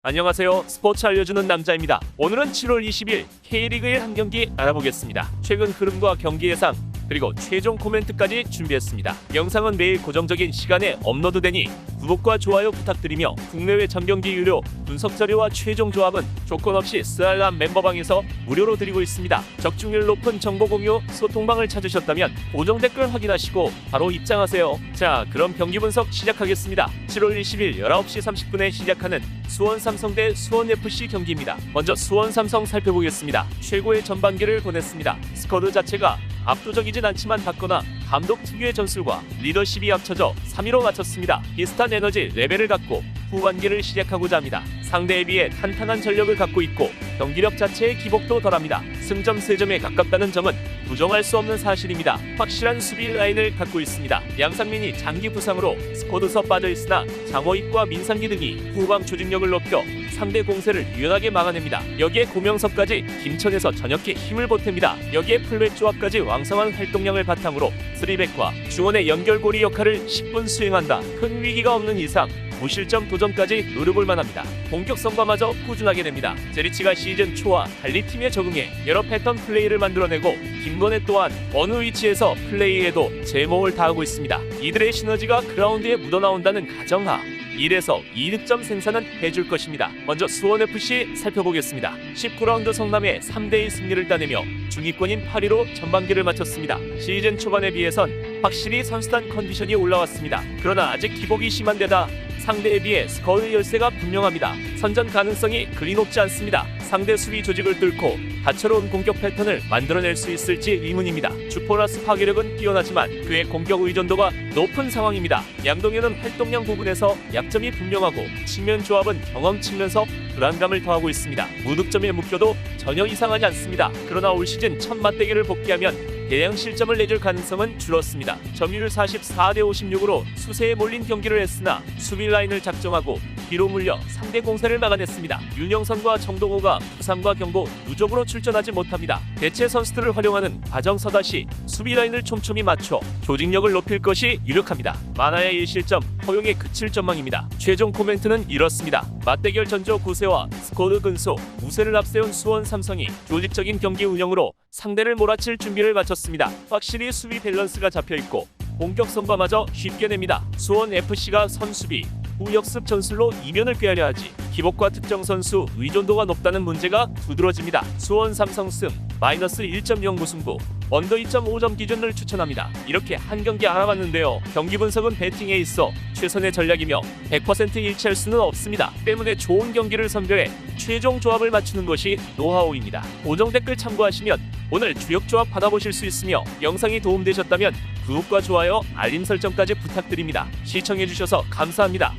안녕하세요. 스포츠 알려주는 남자입니다. 오늘은 7월 20일 K리그 1 한 경기 알아보겠습니다. 최근 흐름과 경기 예상 그리고 최종 코멘트까지 준비했습니다. 영상은 매일 고정적인 시간에 업로드되니 구독과 좋아요 부탁드리며 국내외 전경기 유료 분석 자료와 최종 조합은 조건 없이 스알람 멤버방에서 무료로 드리고 있습니다. 적중률 높은 정보 공유 소통방을 찾으셨다면 고정 댓글 확인하시고 바로 입장하세요. 자, 그럼 경기 분석 시작하겠습니다. 7월 20일 19시 30분에 시작하는 수원 삼성 대 수원 FC 경기입니다. 먼저 수원 삼성 살펴보겠습니다. 최고의 전반기를 보냈습니다. 스쿼드 자체가 압도적이진 않지만 받거나 감독 특유의 전술과 리더십이 합쳐져 3위로 마쳤습니다. 비슷한 에너지 레벨을 갖고 후반기를 시작하고자 합니다. 상대에 비해 탄탄한 전력을 갖고 있고 경기력 자체의 기복도 덜합니다. 승점 3점에 가깝다는 점은 부정할 수 없는 사실입니다. 확실한 수비 라인을 갖고 있습니다. 양상민이 장기 부상으로 스쿼드서 빠져 있으나 장호익과 민상기 등이 후방 조직력을 높여 상대 공세를 유연하게 막아냅니다. 여기에 고명섭까지 김천에서 전역해 힘을 보탭니다. 여기에 풀백 조합까지 왕성한 활동량을 바탕으로 스리백과 중원의 연결고리 역할을 10분 수행한다. 큰 위기가 없는 이상 무실점 도전까지 노려볼 만합니다. 공격 성과마저 꾸준하게 됩니다. 제리치가 시즌 초와 달리 팀에 적응해 여러 패턴 플레이를 만들어내고 김건혜 또한 어느 위치에서 플레이에도 제목을 다하고 있습니다. 이들의 시너지가 그라운드에 묻어나온다는 가정하 1에서 2득점 생산은 해줄 것입니다. 먼저 수원FC 살펴보겠습니다. 19라운드 성남의 3대1 승리를 따내며 중위권인 8위로 전반기를 마쳤습니다. 시즌 초반에 비해선 확실히 선수단 컨디션이 올라왔습니다. 그러나 아직 기복이 심한 데다 상대에 비해 스커울 열세가 분명합니다. 선전 가능성이 그리 높지 않습니다. 상대 수비 조직을 뚫고 다채로운 공격 패턴을 만들어낼 수 있을지 의문입니다. 주포라스 파괴력은 뛰어나지만 그의 공격 의존도가 높은 상황입니다. 양동현은 활동량 부분에서 약점이 분명하고 측면 조합은 경험 측면서 불안감을 더하고 있습니다. 무득점에 묶여도 전혀 이상하지 않습니다. 그러나 올 시즌 첫 맞대결을 복귀하면 대량 실점을 내줄 가능성은 줄었습니다. 점유율 44대 56으로 수세에 몰린 경기를 했으나 수비 라인을 작정하고 뒤로 물려 상대 공세를 막아냈습니다. 윤영선과 정동호가 부상과 경고 누적으로 출전하지 못합니다. 대체 선수들을 활용하는 과정서다 시 수비 라인을 촘촘히 맞춰 조직력을 높일 것이 유력합니다. 만화의 1실점 허용에 그칠 전망입니다. 최종 코멘트는 이렇습니다. 맞대결 전조 구세와 스코드 근소 우세를 앞세운 수원 삼성이 조직적인 경기 운영으로 상대를 몰아칠 준비를 마쳤습니다. 확실히 수비 밸런스가 잡혀 있고 공격 선과마저 쉽게 냅니다. 수원 FC가 선수비 후역습 전술로 이면을 꾀하려 하지 기복과 특정 선수 의존도가 높다는 문제가 두드러집니다. 수원 삼성 승 마이너스 1.0 무승부 언더 2.5점 기준을 추천합니다. 이렇게 한 경기 알아봤는데요. 경기 분석은 배팅에 있어 최선의 전략이며 100% 일치할 수는 없습니다. 때문에 좋은 경기를 선별해 최종 조합을 맞추는 것이 노하우입니다. 고정 댓글 참고하시면 오늘 주역 조합 받아보실 수 있으며 영상이 도움되셨다면 구독과 좋아요, 알림 설정까지 부탁드립니다. 시청해주셔서 감사합니다.